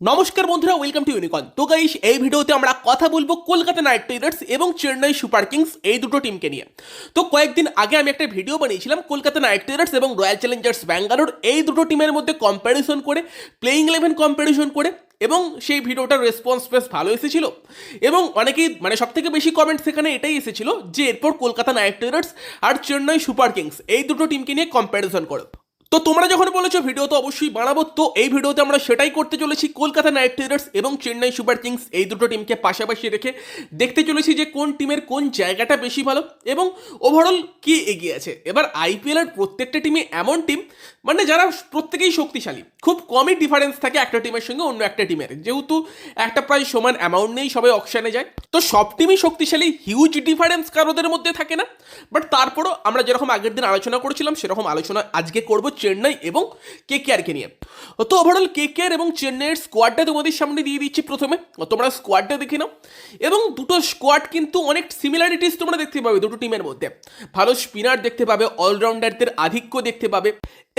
নমস্কার বন্ধুরা welcome to ইউনিকন তো গাইস এই ভিডিওতে আমরা কথা বলব কলকাতা নাইট রাইডার্স এবং চেন্নাই সুপার কিংস এই দুটো টিমকে নিয়ে। তো কয়েকদিন আগে আমি একটা ভিডিও বানিয়েছিলাম কলকাতা নাইট রাইডার্স এবং রয়্যাল চ্যালেঞ্জার্স ব্যাঙ্গালোর এই দুটো টিমের মধ্যে কম্প্যারিজন করে প্লেইং ইলেভেন কম্প্যারিজন করে এবং সেই ভিডিওটার রেসপন্স বেশ ভালো এসেছিল। এবং অনেকেই মানে সব থেকে বেশি কমেন্ট সেখানে এটাই এসেছিল যে এরপর কলকাতা নাইট রাইডার্স আর চেন্নাই সুপার কিংস এই দুটো টিমকে নিয়ে কম্প্যারিজন করো। তো তোমরা যখন বলেছ ভিডিও তো অবশ্যই বানাবো তো এই ভিডিওতে আমরা সেটাই করতে চলেছি কলকাতা নাইট রাইডার্স এবং চেন্নাই সুপার কিংস, এই দুটো টিমকে পাশাপাশি রেখে দেখতে চলেছি যে কোন টিমের কোন জায়গাটা বেশি ভালো এবং ওভারঅল কি এগিয়ে আছে। এবার আইপিএল এর প্রত্যেকটা টিমে এমন টিম মানে যারা প্রত্যেকেই শক্তিশালী, খুব কমই ডিফারেন্স থাকে একটা টিমের সঙ্গে অন্য একটা টিমের যেহেতু একটা প্রায় সমান অ্যামাউন্ট নেই, সবাই অকশানে যায়। তো সব টিমই শক্তিশালী হিউজ ডিফারেন্স কারোদের মধ্যে থাকে না। বাট তারপরও আমরা যেরকম আগের দিন আলোচনা করেছিলাম, সেরকম আলোচনা আজকে করব। চেন্নাই এবং কে কেআরকে নিয়ে। তো ওভারঅল কে কেআর এবং চেন্নাইয়ের স্কোয়াডটা তোমাদের সামনে দিয়ে দিচ্ছি প্রথমে। তোমরা স্কোয়াডটা দেখে নাও। এবং দুটো স্কোয়াড কিন্তু অনেক সিমিলারিটিস তোমরা দেখতে পাবে দুটো টিমের মধ্যে। ভালো স্পিনার দেখতে পাবে অলরাউন্ডারদের আধিক্য দেখতে পাবে।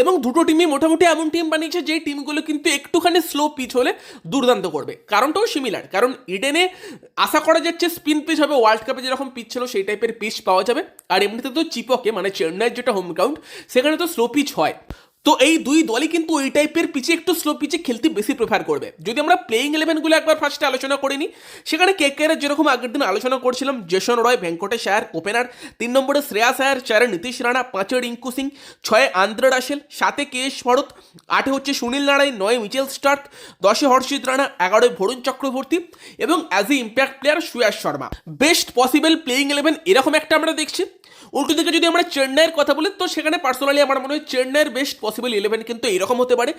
এবং দুটো টিমই মোটামুটি এমন টিম বানিয়েছে যে টিমগুলো কিন্তু একটুখানি স্লো পিচ হলে দুর্দান্ত করবে। কারণটাও সিমিলার কারণ ইডেনে আশা করা যাচ্ছে স্পিন পিচ হবে ওয়ার্ল্ড কাপে যেরকম পিচ ছিল, সেই টাইপের পিচ পাওয়া যাবে। আর এমনিতে তো চিপকে মানে চেন্নাইয়ের যেটা হোম গ্রাউন্ড সেখানে তো স্লো পিচ হয়। তো এই দুই দলই কিন্তু ওই টাইপের পিচে একটু স্লো পিচে খেলতে বেশি প্রেফার করবে। যদি আমরা প্লেইং ইলেভেনগুলো একবার ফার্স্টে আলোচনা করে নিই সেখানে কে কে যেরকম আগের দিন আলোচনা করছিলাম, Jason Roy Venkatesh Iyer opener তিন নম্বরে শ্রেয়াস আয়ার চারে নীতিশ রানা, পাঁচে রিঙ্কু সিং, ছয়ে আন্দ্রে রাসেল, সাতে কে এস ভরত, আটে হচ্ছে সুনীল নারায়ণ, নয় মিচেল স্টার্ক, দশে হর্ষিত রানা, এগারোয় ভরুণ চক্রবর্তী এবং as a impact player Suyash Sharma. Best possible playing eleven এরকম একটা আমরা দেখছি। উল্টো দিকে যদি আমরা চেন্নাইয়ের কথা বলি, তো সেখানে পার্সোনালি আমার মনে হয় চেন্নাইয়ের বেস্ট পসিবল ইলেভেন কিন্তু এরকম হতে পারে।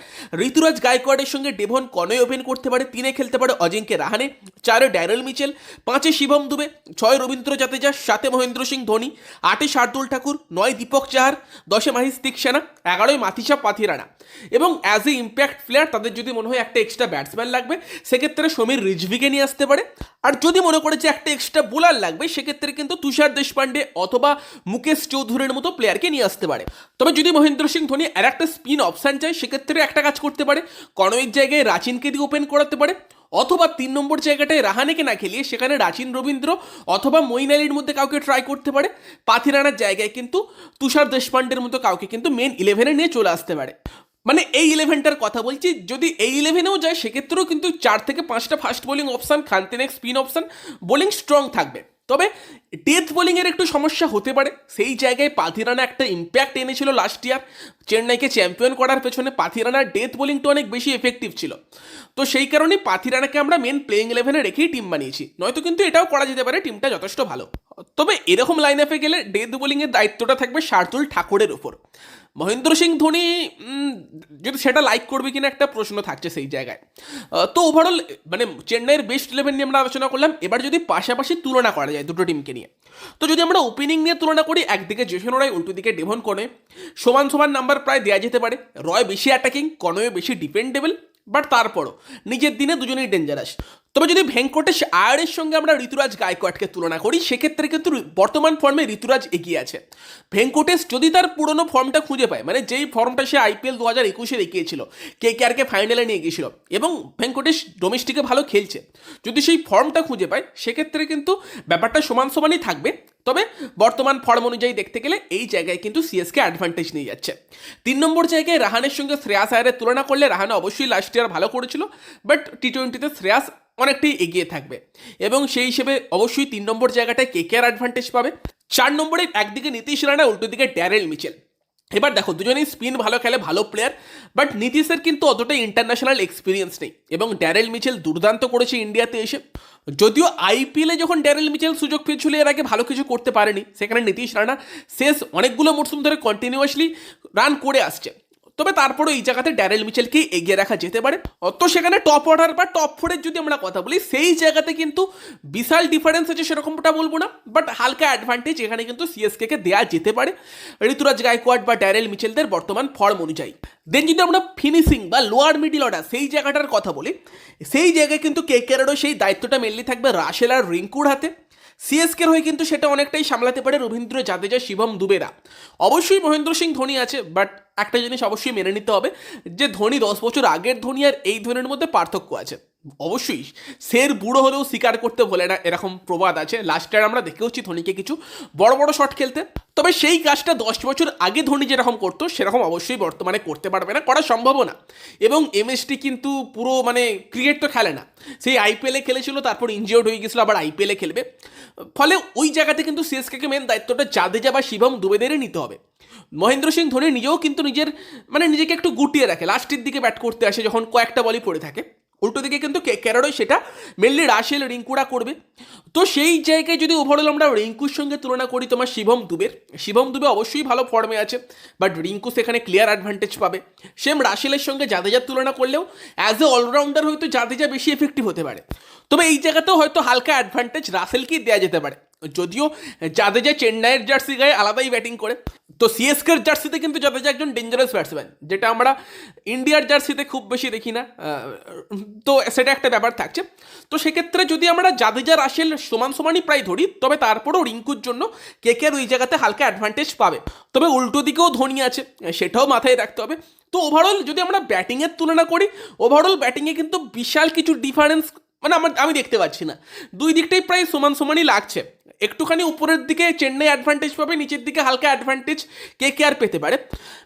ঋতুরাজ গায়কোয়াড়ের সঙ্গে ডেভন কনয় ওপেন করতে পারে, তিনে খেলতে পারে অজিঙ্কে রাহানে, চারে ড্যারেল মিচেল, পাঁচে শিবম দুবে, ছয় রবীন্দ্র জাদেজা, সাতে মহেন্দ্র সিং ধোনি, আটে শার্দুল ঠাকুর, নয় দীপক চাহার, দশে মাহিস তিকসেনা এগারোয় মাথিসা পাথিরানা এবং অ্যাজ এ ইম্প্যাক্ট প্লেয়ার তাদের যদি মনে হয় একটা এক্সট্রা ব্যাটসম্যান লাগবে, সেক্ষেত্রে সমীর রিজভিকে নিয়ে আসতে পারে আর যদি মনে করে যে একটা এক্সট্রা বোলার লাগবে, সেক্ষেত্রে কিন্তু তুষার দেশপান্ডে অথবা মুকেশ চৌধুরীর মতো প্লেয়ারকে নিয়ে আসতে পারে। তবে যদি মহেন্দ্র সিং ধোনি আর একটা স্পিন অপশান চায়, সেক্ষেত্রে একটা কাজ করতে পারে। কনয়ের জায়গায় রাচিনকে দিয়ে ওপেন করাতে পারে। অথবা তিন নম্বর জায়গাটায় রাহানেকে না খেলিয়ে সেখানে রাচিন, রবীন্দ্র অথবা আলীর মধ্যে কাউকে ট্রাই করতে পারে। পাথিরানার জায়গায় কিন্তু তুষার দেশপান্ডের মতো কাউকে কিন্তু মেন ইলেভেনে নিয়ে চলে আসতে পারে। মানে এই ইলেভেনটার কথা বলছি, যদি এই ইলেভেনেও যায়, সেক্ষেত্রেও কিন্তু চার থেকে পাঁচটা ফাস্ট বোলিং অপশান খানতেনেক স্পিন অপশান বোলিং স্ট্রং থাকবে। তবে ডেথ বোলিংয়ের একটু সমস্যা হতে পারে। সেই জায়গায় পাথিরানা একটা ইম্প্যাক্ট এনেছিল লাস্ট ইয়ার চেন্নাইকে চ্যাম্পিয়ন করার পেছনে পাথিরানার ডেথ বোলিংটা অনেক বেশি এফেক্টিভ ছিল। তো সেই কারণে পাথিরানাকে আমরা মেন প্লেইং ইলেভেনে রেখেই টিম বানিয়েছি। নয়তো কিন্তু এটাও করা যেতে পারে টিমটা যথেষ্ট ভালো। তবে এরকম লাইন আপে গেলে ডেথ বোলিংয়ের দায়িত্বটা থাকবে শার্দুল ঠাকুরের উপর। মহেন্দ্র সিং ধোনি যদি সেটা লাইক করবে কিনা একটা প্রশ্ন থাকছে সেই জায়গায়। তো ওভারঅল মানে চেন্নাইয়ের বেস্ট ইলেভেন নিয়ে আমরা আলোচনা করলাম। এবার যদি পাশাপাশি তুলনা করা যায় দুটো টিমকে নিয়ে। তো যদি আমরা ওপেনিং নিয়ে তুলনা করি, একদিকে জেসন রায়, উল্টো দিকে ডেভন কনয় সমান সমান নাম্বার প্রায় দেওয়া যেতে পারে। রয় বেশি অ্যাটাকিং কনয় বেশি ডিপেন্ডেবল বাট তারপরও, নিজের দিনে দুজনেই ডেঞ্জারাস তবে যদি ভেঙ্কটেশ আয়ারের সঙ্গে আমরা ঋতুরাজ গায়কোয়াডকে তুলনা করি, সেক্ষেত্রে কিন্তু বর্তমান ফর্মে ঋতুরাজ এগিয়ে আছে। ভেঙ্কটেশ যদি তার পুরনো ফর্মটা খুঁজে পায় মানে যেই ফর্মটা সে আইপিএল দু হাজার একুশে দেখিয়েছিল কে কে আরকে ফাইনালে নিয়ে গিয়েছিল, এবং ভেঙ্কটেশ ডোমেস্টিকে ভালো খেলছে, যদি সেই ফর্মটা খুঁজে পায়, সেক্ষেত্রে কিন্তু ব্যাপারটা সমান সমানই থাকবে। তবে বর্তমান ফর্ম অনুযায়ী দেখতে গেলে এই জায়গায় কিন্তু সিএসকে অ্যাডভান্টেজ নিয়ে যাচ্ছে। তিন নম্বর জায়গায় রাহানের সঙ্গে শ্রেয়াস আয়ারের তুলনা করলে রাহানে অবশ্যই লাস্ট ইয়ার ভালো করেছিল বাট টি টোয়েন্টিতে শ্রেয়াস অনেকটাই এগিয়ে থাকবে। এবং সেই হিসেবে অবশ্যই তিন নম্বর জায়গাটায় কে কে আর অ্যাডভান্টেজ পাবে। চার নম্বরে একদিকে নীতিশ রানা উল্টো দিকে ড্যারেল মিচেল। এবার দেখো, দুজনেই স্পিন ভালো খেলে ভালো প্লেয়ার বাট নীতিশের কিন্তু অতটা ইন্টারন্যাশনাল এক্সপিরিয়েন্স নেই। এবং ড্যারেল মিচেল দুর্দান্ত করেছে ইন্ডিয়াতে এসে। যদিও আইপিএলে যখন ড্যারেল মিচেল সুযোগ পেয়েছিল, এর আগে ভালো কিছু করতে পারেনি। সেখানে নীতিশ রানা শেষ অনেকগুলো মরশুম ধরে কন্টিনিউয়াসলি রান করে আসছে। তবে তারপরে এই জায়গাতে ড্যারেল মিচেলকেই এগিয়ে রাখা যেতে পারে। তো সেখানে টপ অর্ডার বা টপ ফোরের যদি আমরা কথা বলি, সেই জায়গাতে কিন্তু বিশাল ডিফারেন্স আছে সেরকমটা বলব না বাট হালকা অ্যাডভান্টেজ এখানে কিন্তু সিএসকে দেওয়া যেতে পারে। ঋতুরাজ গায়কোয়াড বা ড্যারেল মিচেলদের বর্তমান ফর্ম অনুযায়ী। দেন যদি আমরা ফিনিশিং বা লোয়ার মিডিল অর্ডার সেই জায়গাটার কথা বলি, সেই জায়গায় কিন্তু কে কেরারও সেই দায়িত্বটা মেনলি থাকবে রাশেল আর রিঙ্কুর হাতে। সিএসকের হয়ে কিন্তু সেটা অনেকটাই সামলাতে পারে রবীন্দ্র জাদেজা, শিবম দুবেরা। অবশ্যই মহেন্দ্র সিং ধোনি আছে বাট একটা জিনিস অবশ্যই মেনে নিতে হবে যে ধোনি দশ বছর আগের ধোনি আর এই ধোনির মধ্যে পার্থক্য আছে। অবশ্যই সের বুড়ো হলেও স্বীকার করতে বলে না, এরকম প্রবাদ আছে। লাস্ট ইয়ার আমরা দেখেওছি ধোনিকে কিছু বড় বড় শট খেলতে। তবে সেই কাজটা দশ বছর আগে ধোনি যেরকম করতো, সেরকম অবশ্যই বর্তমানে করতে পারবে না করা সম্ভবও না। এবং এমএসটি কিন্তু পুরো মানে ক্রিকেট তো খেলে না। সেই আইপিএলে খেলেছিল, তারপর ইনজিওর্ড হয়ে গেছিল, আবার আইপিএলে খেলবে। ফলে ওই জায়গাতে কিন্তু সিএসকে মেন দায়িত্বটা জাদেজা বা শিবম দুবেদেরই নিতে হবে। মহেন্দ্র সিং ধোনি নিজেও কিন্তু নিজের মানে নিজেকে একটু গুটিয়ে রাখে। লাস্টের দিকে ব্যাট করতে আসে যখন কয়েকটা বলই পড়ে থাকে। উল্টো দিকে কিন্তু ক্যারারোই সেটা মেনলি রাশেল, রিঙ্কুরা করবে। তো সেই জায়গায় যদি ওভারঅল আমরা রিঙ্কুর সঙ্গে তুলনা করি, তোমার শিবম দুবের। শিবম দুবে অবশ্যই ভালো ফর্মে আছে বাট রিঙ্কু সেখানে ক্লিয়ার অ্যাডভান্টেজ পাবে। সেম রাশেলের সঙ্গে জাদেজার তুলনা করলেও অ্যাজ এ অলরাউন্ডার হয়তো জাদেজা বেশি এফেক্টিভ হতে পারে। তবে এই জায়গাতেও হয়তো হালকা অ্যাডভান্টেজ রাসেলকেই দেওয়া যেতে পারে। যদিও জাদেজা চেন্নাইয়ের জার্সি গায়ে আলাদাই ব্যাটিং করে। তো সিএসকের জার্সিতে কিন্তু জাদেজা একজন ডেঞ্জারাস ব্যাটসম্যান যেটা আমরা ইন্ডিয়ার জার্সিতে খুব বেশি দেখি না। তো সেটা একটা ব্যাপার থাকছে। তো সেক্ষেত্রে যদি আমরা জাদেজা রাশেল সমান সমানই প্রায় ধরি, তবে তারপরেও রিঙ্কুর জন্য কেকের ওই জায়গাতে হালকা অ্যাডভান্টেজ পাবে। তবে উল্টো দিকেও ধোনি আছে, সেটাও মাথায় রাখতে হবে। তো ওভারঅল যদি আমরা ব্যাটিংয়ের তুলনা করি ওভারঅল ব্যাটিংয়ে কিন্তু বিশাল কিছু ডিফারেন্স মানে আমার, আমি দেখতে পাচ্ছি না। দুই দিকটাই প্রায় সমান সমানই লাগছে। একটুখানি উপরের দিকে চেন্নাই অ্যাডভান্টেজ পাবে, নিচের দিকে হালকা অ্যাডভান্টেজ কে কে আর পেতে পারে।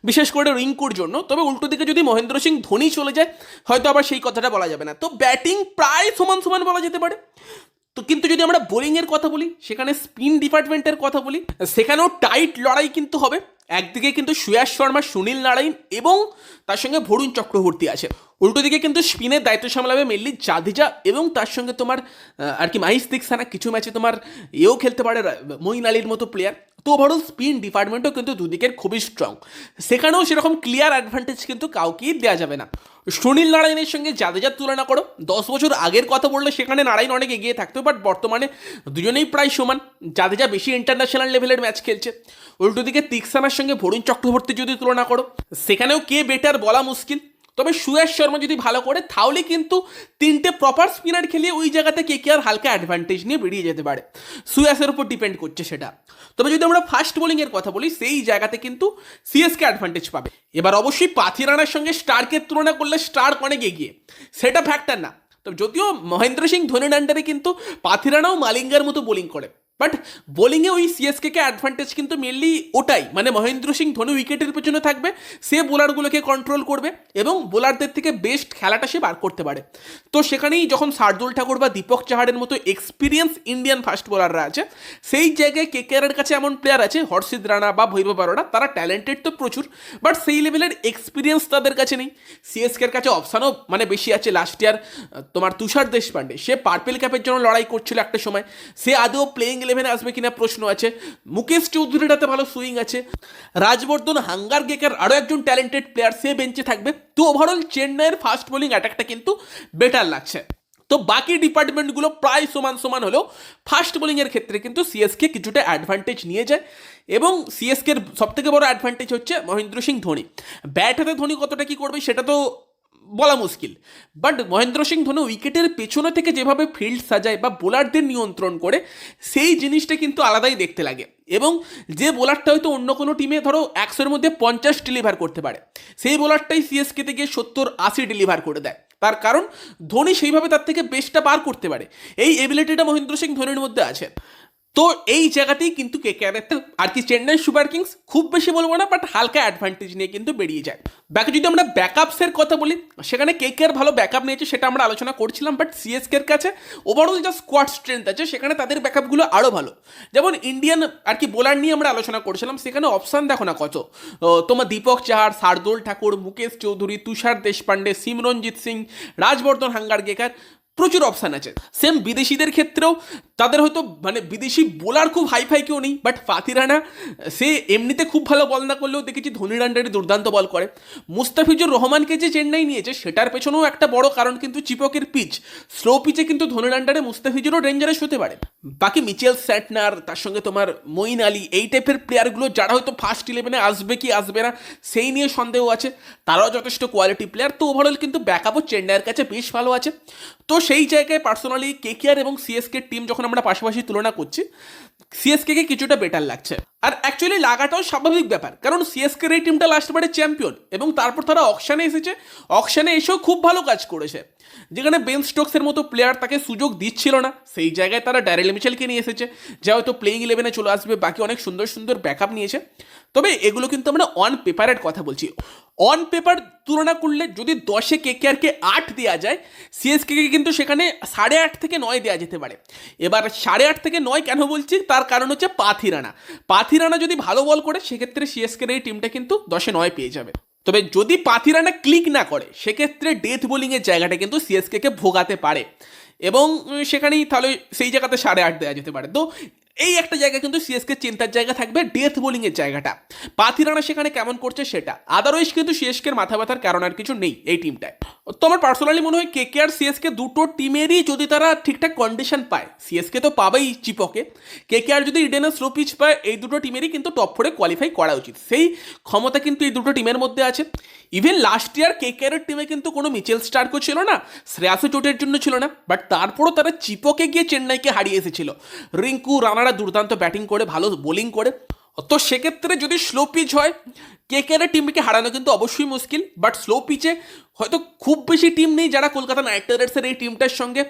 বিশেষ করে রিঙ্কুর জন্য। তবে উল্টো দিকে যদি মহেন্দ্র সিং, ধোনি চলে যায়, হয়তো আবার সেই কথাটা বলা যাবে না। তো ব্যাটিং প্রায় সমান সমান বলা যেতে পারে। তো কিন্তু যদি আমরা বোলিংয়ের কথা বলি, সেখানে স্পিন ডিপার্টমেন্টের কথা বলি, সেখানেও টাইট লড়াই কিন্তু হবে। একদিকে কিন্তু সুয়াস শর্মা, সুনীল নারায়ণ এবং তার সঙ্গে ভরুণ চক্রবর্তী আছে। উল্টো দিকে কিন্তু স্পিনের দায়িত্ব সামলাবে মেনলি জাদেজা এবং তার সঙ্গে তোমার আর কি মাহিস দিকসানা কিছু ম্যাচে তোমার এও খেলতে পারে মঈন আলীর মতো প্লেয়ার তো ওভারঅল স্পিন ডিপার্টমেন্টও কিন্তু দুদিকের খুবই স্ট্রং সেখানেও সেরকম ক্লিয়ার অ্যাডভান্টেজ কিন্তু কাউকেই দেওয়া যাবে না। সুনীল নারায়ণের সঙ্গে জাদেজার তুলনা করো, দশ বছর আগের কথা বললে সেখানে নারায়ণ অনেক এগিয়ে থাকতো বাট বর্তমানে দুজনেই প্রায় সমান। জাদেজা বেশি ইন্টারন্যাশনাল লেভেলের ম্যাচ খেলছে। উল্টো দিকে তিক্সানার সঙ্গে ভরুণ চক্রবর্তী যদি তুলনা করো, সেখানেও কে বেটার বলা মুশকিল। তবে সুয়াস শর্মা যদি ভালো করে, তাহলে কিন্তু তিনটে প্রপার স্পিনার খেলিয়ে ওই জায়গাতে কে কে আর হালকা অ্যাডভান্টেজ নিয়ে বেরিয়ে যেতে পারে। সুয়াসের উপর ডিপেন্ড করছে সেটা। তবে যদি আমরা ফাস্ট বোলিংয়ের কথা বলি, সেই জায়গাতে কিন্তু সিএসকে অ্যাডভান্টেজ পাবে। এবার অবশ্যই পাথিরানার সঙ্গে স্টারকে তুলনা করলে স্টার অনেক এগিয়ে। সেটা ফ্যাক্টর না। তবে যদিও মহেন্দ্র সিং ধোনির আন্ডারে কিন্তু পাথিরানাও মালিঙ্গার মতো বোলিং করে। বাট বোলিংয়ে ওই সিএসকে অ্যাডভান্টেজ কিন্তু মেনলি ওটাই। মানে মহেন্দ্র সিং ধোনি উইকেটের পেছনে থাকবে, সে বোলারগুলোকে কন্ট্রোল করবে এবং বোলারদের থেকে বেস্ট খেলাটা সে বার করতে পারে। তো সেখানেই যখন শার্দুল ঠাকুর বা দীপক চাহারের মতো এক্সপিরিয়েন্স ইন্ডিয়ান ফাস্ট বোলাররা আছে, সেই জায়গায় কে কেকেআরের কাছে এমন প্লেয়ার আছে হর্ষিদ রানা বা ভৈরব বারোটা তারা ট্যালেন্টেড তো প্রচুর বাট সেই লেভেলের এক্সপিরিয়েন্স তাদের কাছে নেই। সিএসকের কাছে অপশানও মানে বেশি আছে। লাস্ট ইয়ার তোমার তুষার দেশপান্ডে, সে পার্পেল ক্যাপের জন্য লড়াই করছিল একটা সময়। সে আদৌ প্লেইং ইলেভেনে আসবে কিনা প্রশ্ন আছে। মুকেশ চৌধুরীটাতে ভালো সুইং আছে। রাজবর্ধন হাঙ্গার গেকার আরও একজন ট্যালেন্টেড প্লেয়ার সে বেঞ্চে থাকবে। তো ওভারঅল চেন্নাইয়ের ফাস্ট বোলিং অ্যাটাকটা কিন্তু বেটার লাগছে। তো বাকি ডিপার্টমেন্টগুলো প্রায় সমান সমান হলেও ফাস্ট বোলিংয়ের ক্ষেত্রে কিন্তু সিএসকে কিছুটা অ্যাডভান্টেজ নিয়ে যায়। এবং সিএসকের সবথেকে বড় অ্যাডভান্টেজ হচ্ছে মহেন্দ্র সিং ধোনি। ব্যাট হাতে ধোনি কতটা কি করবে সেটা তো বলা মুশকিল। বাট মহেন্দ্র সিং ধোনি উইকেটের পেছনে থেকে যেভাবে ফিল্ড সাজায় বা বোলারদের নিয়ন্ত্রণ করে, সেই জিনিসটা কিন্তু আলাদাই দেখতে লাগে। এবং যে বোলারটা হয়তো অন্য কোনো টিমে ধরো একশোর মধ্যে পঞ্চাশ ডেলিভার করতে পারে, সেই বোলারটাই সিএসকেতে গিয়ে সত্তর, আশি ডেলিভার করে দেয়। তার কারণ ধোনি সেইভাবে তার থেকে বেস্টটা পার করতে পারে। এই এবিলিটিটা মহেন্দ্র সিং ধোনির মধ্যে আছে। তো এই জায়গাতেই কিন্তু কে কে আর কি চেন্নাই সুপার কিংস খুব বেশি বলব না বাট হালকা অ্যাডভান্টেজ নিয়ে কিন্তু বেরিয়ে যায়। বাকি যদি আমরা ব্যাকআপসের কথা বলি, সেখানে কে কে আর ভালো ব্যাকআপ নিয়েছে সেটা আমরা আলোচনা করছিলাম বাট সিএসকের কাছে ওভারঅল যা স্কোয়াড স্ট্রেংথ আছে, সেখানে তাদের ব্যাকআপগুলো আরও ভালো। যেমন ইন্ডিয়ান আর কি বোলার নিয়ে আমরা আলোচনা করছিলাম, সেখানে অপশান দেখো না কত। তোমার দীপক চাহার, শার্দুল ঠাকুর, মুকেশ চৌধুরী, তুষার দেশপান্ডে সিমরনজিৎ সিং, রাজবর্ধন হাঙ্গারগেকার প্রচুর অপশান আছে। সেম বিদেশিদের ক্ষেত্রেও তাদের হয়তো মানে বিদেশি বোলার খুব হাই ফাই কেউ নেই বাট ফাতিরানা সে এমনিতে খুব ভালো বল না করলেও দেখেছি ধোনির আন্ডারে দুর্দান্ত বল করে। মুস্তাফিজুর রহমানকে যে চেন্নাই নিয়েছে, সেটার পেছনেও একটা বড় কারণ কিন্তু চিপকের পিচ স্লো পিচে কিন্তু ধোনির আন্ডারে মুস্তাফিজুরও ডেঞ্জারাস হতে পারে। বাকি মিচেল স্যাটনার, তার সঙ্গে তোমার মঈন আলী, এই টাইপের প্লেয়ারগুলো যারা হয়তো ফার্স্ট ইলেভেনে আসবে কি আসবে না, সেই নিয়ে সন্দেহ আছে। তারাও যথেষ্ট কোয়ালিটি প্লেয়ার তো ওভারঅল কিন্তু ব্যাকআপও চেন্নাইয়ের কাছে বেশ ভালো আছে। তো সেই জায়গায় পার্সোনালি কেকেআর এবং সিএসকে টিম যখন আমরা পাশাপাশি তুলনা করছি সিএসকে কিছুটা বেটার লাগছে। আর অ্যাকচুয়ালি লাগাটাও স্বাভাবিক ব্যাপার। কারণ সিএসকের এই টিমটা লাস্টবারে চ্যাম্পিয়ন এবং তারপর তারা অকশানে এসেছে। অকশানে এসেও খুব ভালো কাজ করেছে। যেখানে বেন স্টোকসের মতো প্লেয়ার তাকে সুযোগ দিচ্ছিল না। সেই জায়গায় তারা ড্যারেল মিচেলকে নিয়ে এসেছে। যা হয়তো প্লেইং ইলেভেনে চলে আসবে, বাকি অনেক সুন্দর সুন্দর ব্যাকআপ নিয়েছে। তবে এগুলো কিন্তু আমরা অন পেপারের কথা বলছি। অন পেপার তুলনা করলে যদি দশে কে কে আট দেওয়া যায় সিএসকে কিন্তু সেখানে সাড়ে আট থেকে নয় দেওয়া যেতে পারে। এবার সাড়ে আট থেকে নয় কেন বলছি? তার কারণ হচ্ছে পাথিরানা পাথিরানা যদি ভালো বল করে, সেক্ষেত্রে সিএসকের এই টিমটা কিন্তু দশে নয় পেয়ে যাবে। তবে যদি পাথিরানা ক্লিক না করে, সেক্ষেত্রে ডেথ বোলিংয়ের জায়গাটা কিন্তু সিএসকে ভোগাতে পারে। এবং সেখানেই তাহলে সেই জায়গাতে সাড়ে আট দেওয়া যেতে পারে। তো এই একটা জায়গা কিন্তু সিএসকে চিন্তার জায়গা থাকবে ডেথ বোলিংয়ের জায়গাটা। পাথিরানা সেখানে কেমন করছে সেটা। আদারওয়াইজ কিন্তু সিএসকের মাথা ব্যথার কারণ আর কিছু নেই এই টিমটায় তো আমার পার্সোনালি মনে হয় কে কে আর সিএসকে দুটো টিমেরই যদি তারা ঠিকঠাক কন্ডিশন পায় সিএসকে তো পাবেই চিপকে। কে কে আর যদি ইডেনের স্লো পিচ পায়, এই দুটো টিমেরই কিন্তু টপ ফোরে কোয়ালিফাই করা উচিত। সেই ক্ষমতা কিন্তু এই দুটো টিমের মধ্যে আছে। ইভেন লাস্ট ইয়ার কে কে আর টিমে কিন্তু কোনো মিচেল স্টার্কও ছিল না শ্রেয়াসও চোটের জন্য ছিল না বাট তারপরও তারা চিপকে গিয়ে চেন্নাইকে হারিয়ে এসেছিল। রিঙ্কু রানারা দুর্দান্ত ব্যাটিং করে, ভালো বোলিং করে। তো সেক্ষেত্রে যদি স্লো পিচ হয় কে কে আর টিমকে হারানো কিন্তু অবশ্যই মুশকিল বাট স্লো পিচে হয়তো খুব বেশি টিম নেই যারা কলকাতা নাইট রাইডার্সের এই টিমটার সঙ্গে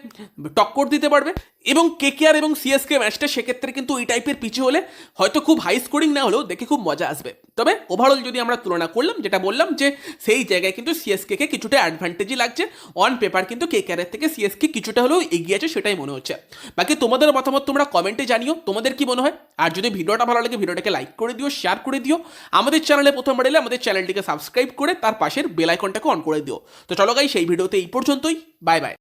টক্কর দিতে পারবে। এবং কে কে আর এবং সিএসকে ম্যাচটা সেক্ষেত্রে কিন্তু এই টাইপের পিচে হলে হয়তো খুব হাই স্কোরিং না হলেও দেখে খুব মজা আসবে। তবে ওভারঅল যদি আমরা তুলনা করলাম, যেটা বললাম যে সেই জায়গায় কিন্তু সিএসকে কে কিছুটা অ্যাডভান্টেজই লাগছে। অন পেপার কিন্তু কে কেয়ারের থেকে সিএসকে কিছুটা হলেও এগিয়ে আছে সেটাই মনে হচ্ছে। বাকি তোমাদের মতামত তোমরা কমেন্টে জানিও, তোমাদের কি মনে হয়? আর যদি ভিডিওটা ভালো লাগে, ভিডিওটাকে লাইক করে দিও শেয়ার করে দিও। আমাদের চ্যানেলে প্রথমবার এলে আমাদের চ্যানেলটিকে সাবস্ক্রাইব করে তার পাশের বেল আইকনটাকে অন করে দিও। তো চলো গাই সেই ভিডিওতে এই পর্যন্তই। Bye bye